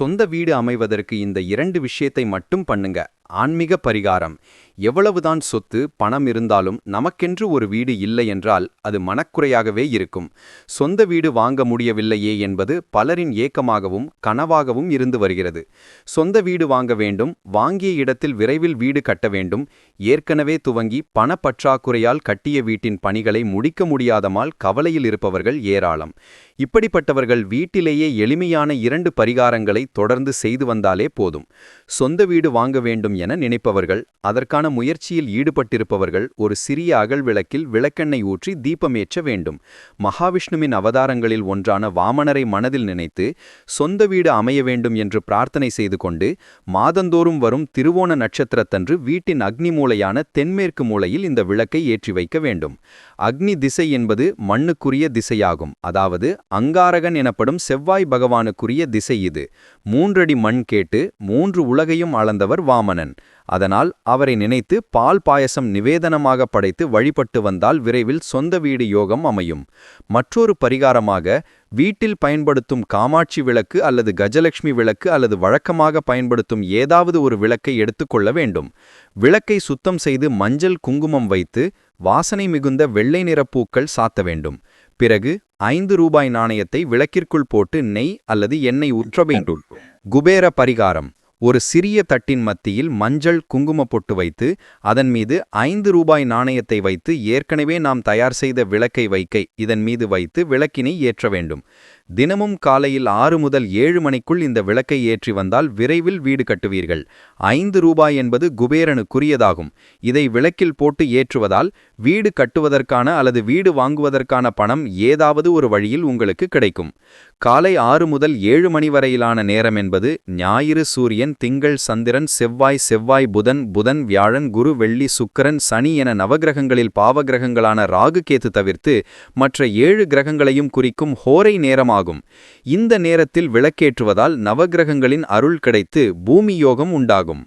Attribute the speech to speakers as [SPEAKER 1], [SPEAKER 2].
[SPEAKER 1] சொந்த வீடு அமைவதற்கு இந்த இரண்டு விஷயத்தை மட்டும் பண்ணுங்க. ஆன்மீக பரிகாரம். எவ்வளவுதான் சொத்து பணம் இருந்தாலும் நமக்கென்று ஒரு வீடு இல்லை என்றால் அது மனக்குறையாகவே இருக்கும். சொந்த வீடு வாங்க முடியவில்லையே என்பது பலரின் ஏக்கமாகவும் கனவாகவும் இருந்து வருகிறது. சொந்த வீடு வாங்க வேண்டும் வாங்கிய இடத்தில் விரைவில் வீடு கட்ட வேண்டும் ஏற்கனவே துவங்கி பணப்பற்றாக்குறையால் கட்டிய வீட்டின் பணிகளை முடிக்க முடியாதமால் கவலையில் இருப்பவர்கள் ஏராளம். இப்படிப்பட்டவர்கள் வீட்டிலேயே எளிமையான இரண்டு பரிகாரங்களை தொடர்ந்து செய்து வந்தாலே போதும். சொந்த வீடு வாங்க வேண்டும் என நினைப்பவர்கள் அதற்கான முயற்சியில் ஈடுபட்டிருப்பவர்கள் ஒரு சிறிய அகல் விளக்கில் விளக்கெண்ணெய் ஊற்றி தீபமேற்ற வேண்டும். மகாவிஷ்ணுவின் அவதாரங்களில் ஒன்றான வாமனரை மனதில் நினைத்து சொந்த வீடு அமைய வேண்டும் என்று பிரார்த்தனை செய்து கொண்டு மாதந்தோறும் வரும் திருவோண நட்சத்திரத்தன்று வீட்டின் அக்னி மூலையான தென்மேற்கு மூலையில் இந்த விளக்கை ஏற்றி வைக்க வேண்டும். அக்னி திசை என்பது மண்ணுக்குரிய திசையாகும் அதாவது அங்காரகன் எனப்படும் செவ்வாய் பகவானுக்குரிய திசை இது. மூன்றடி மண் கேட்டு மூன்று உலகையும் அளந்தவர் வாமனன். அதனால் அவரை நினைத்து பால் பாயசம் நிவேதனமாக படைத்து வழிபட்டு வந்தால் விரைவில் சொந்த வீடு யோகம் அமையும். மற்றொரு பரிகாரமாக வீட்டில் பயன்படுத்தும் காமாட்சி விளக்கு அல்லது கஜலட்சுமி விளக்கு அல்லது வழக்கமாக பயன்படுத்தும் ஏதாவது ஒரு விளக்கை எடுத்துக்கொள்ள வேண்டும். விளக்கை சுத்தம் செய்து மஞ்சள் குங்குமம் வைத்து வாசனை மிகுந்த வெள்ளை நிறப்பூக்கள் சாத்த வேண்டும். பிறகு ஐந்து ரூபாய் நாணயத்தை விளக்கிற்குள் போட்டு நெய் அல்லது எண்ணெய் ஊற்ற வேண்டும். குபேர பரிகாரம். ஒரு சிறிய தட்டின் மத்தியில் மஞ்சள் குங்கும பொட்டு வைத்து அதன் மீது ஐந்து ரூபாய் நாணயத்தை வைத்து ஏற்கனவே நாம் தயார் செய்த விளக்கை வைக்கை இதன் மீது வைத்து விளக்கினை ஏற்ற வேண்டும். தினமும் காலையில் ஆறு முதல் ஏழு மணிக்குள் இந்த விளக்கை ஏற்றி வந்தால் விரைவில் வீடு கட்டுவீர்கள். ஐந்து ரூபாய் என்பது குபேரனுக்குரியதாகும். இதை விளக்கில் போட்டு ஏற்றுவதால் வீடு கட்டுவதற்கான அல்லது வீடு வாங்குவதற்கான பணம் ஏதாவது ஒரு வழியில் உங்களுக்கு கிடைக்கும். காலை ஆறு முதல் ஏழு மணி வரையிலான நேரம் என்பது ஞாயிறு சூரியன் திங்கள் சந்திரன் செவ்வாய் செவ்வாய் புதன் புதன் வியாழன் குரு வெள்ளி சுக்கரன் சனி என நவகிரகங்களில் பாவகிரகங்களான ராகு கேத்து தவிர்த்து மற்ற ஏழு கிரகங்களையும் குறிக்கும் ஹோரை நேரமாக ஆகும். இந்த நேரத்தில் விளக்கேற்றுவதால் நவகிரகங்களின் அருள் கிடைத்து பூமி யோகம் உண்டாகும்.